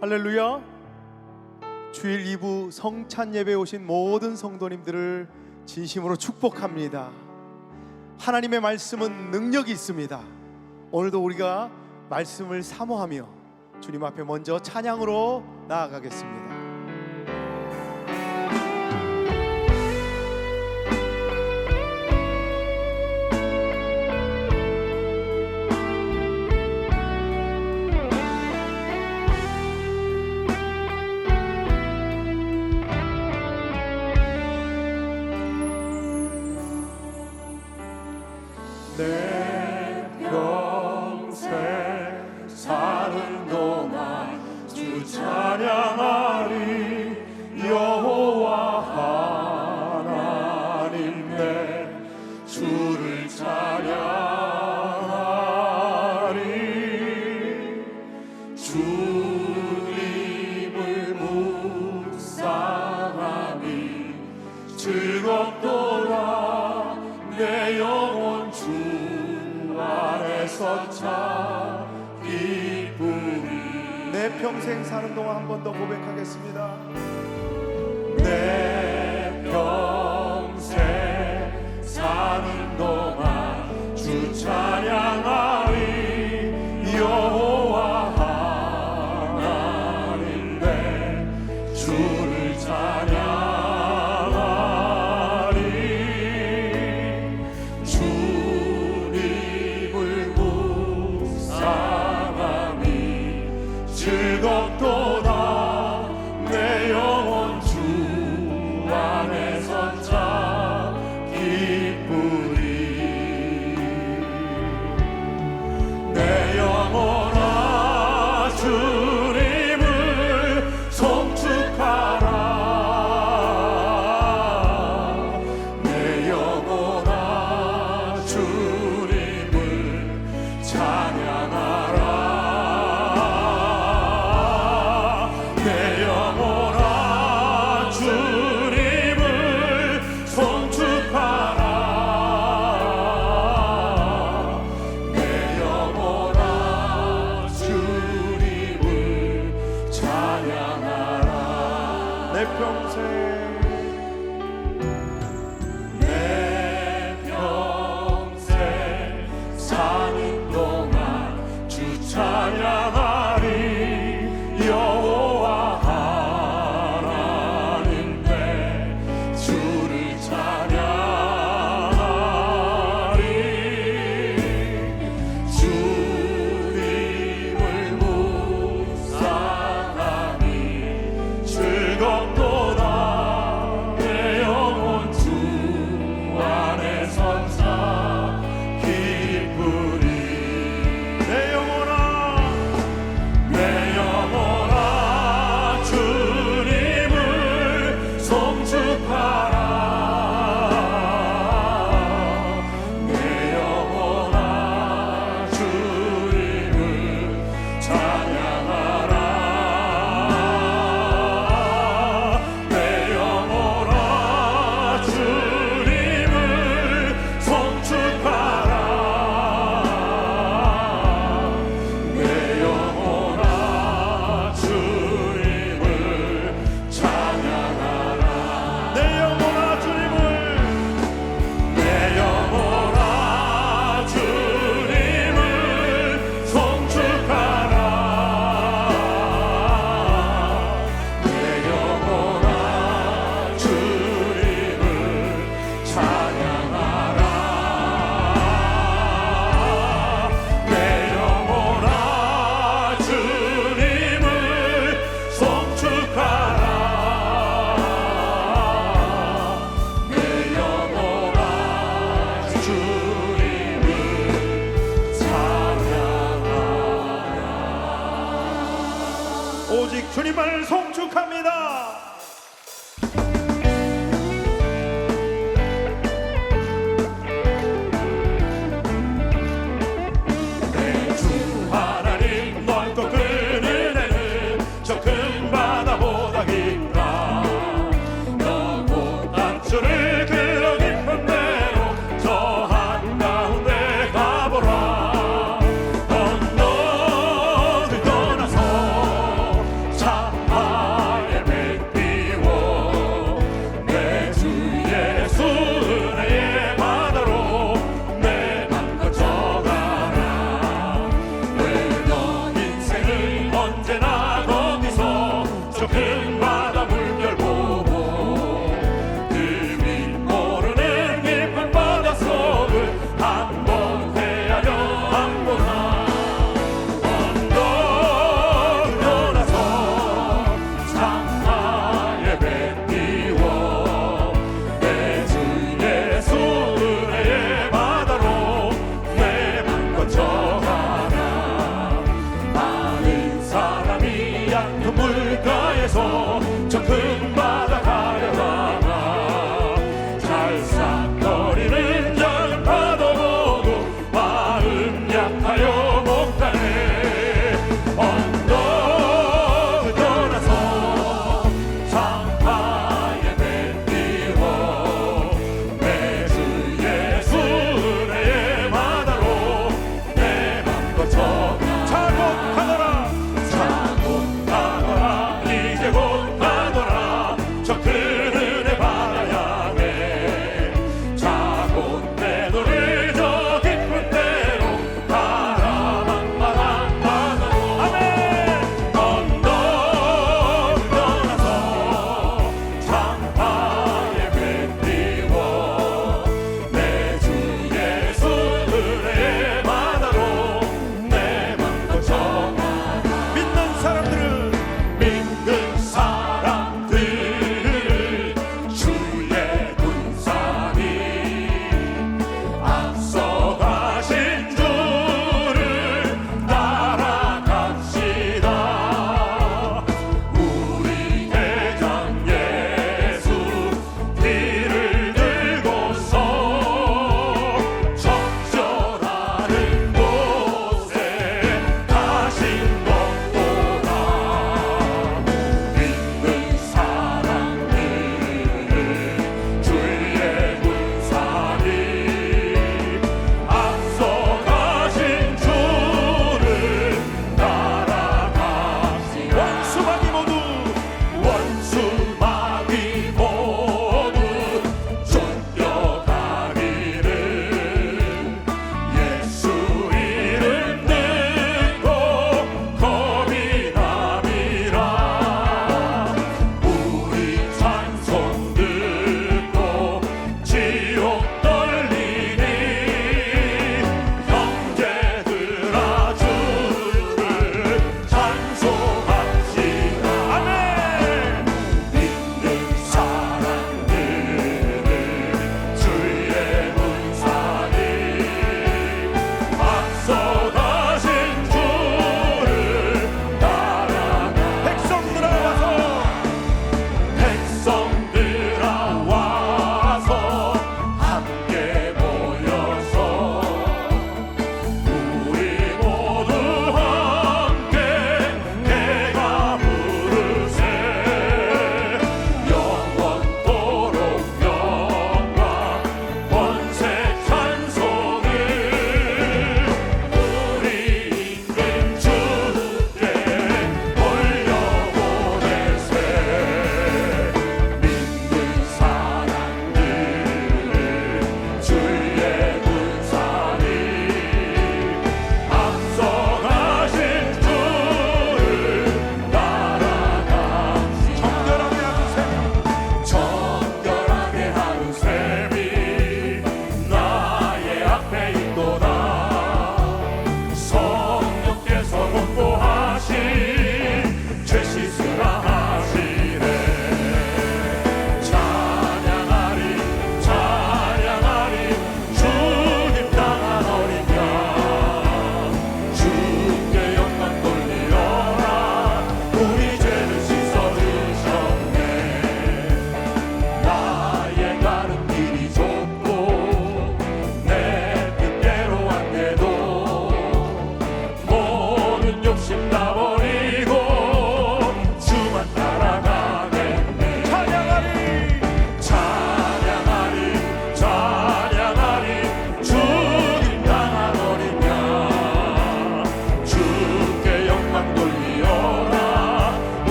할렐루야. 주일 2부 성찬 예배 오신 모든 성도님들을 진심으로 축복합니다. 하나님의 말씀은 능력이 있습니다. 오늘도 우리가 말씀을 사모하며 주님 앞에 먼저 찬양으로 나아가겠습니다. 즐겁도라. 내 영혼 주 안에서 참 기쁨이 내 평생 사는 동안 한 번 더 고백하겠습니다. 내 평생 사는 동안 주 찬양. good.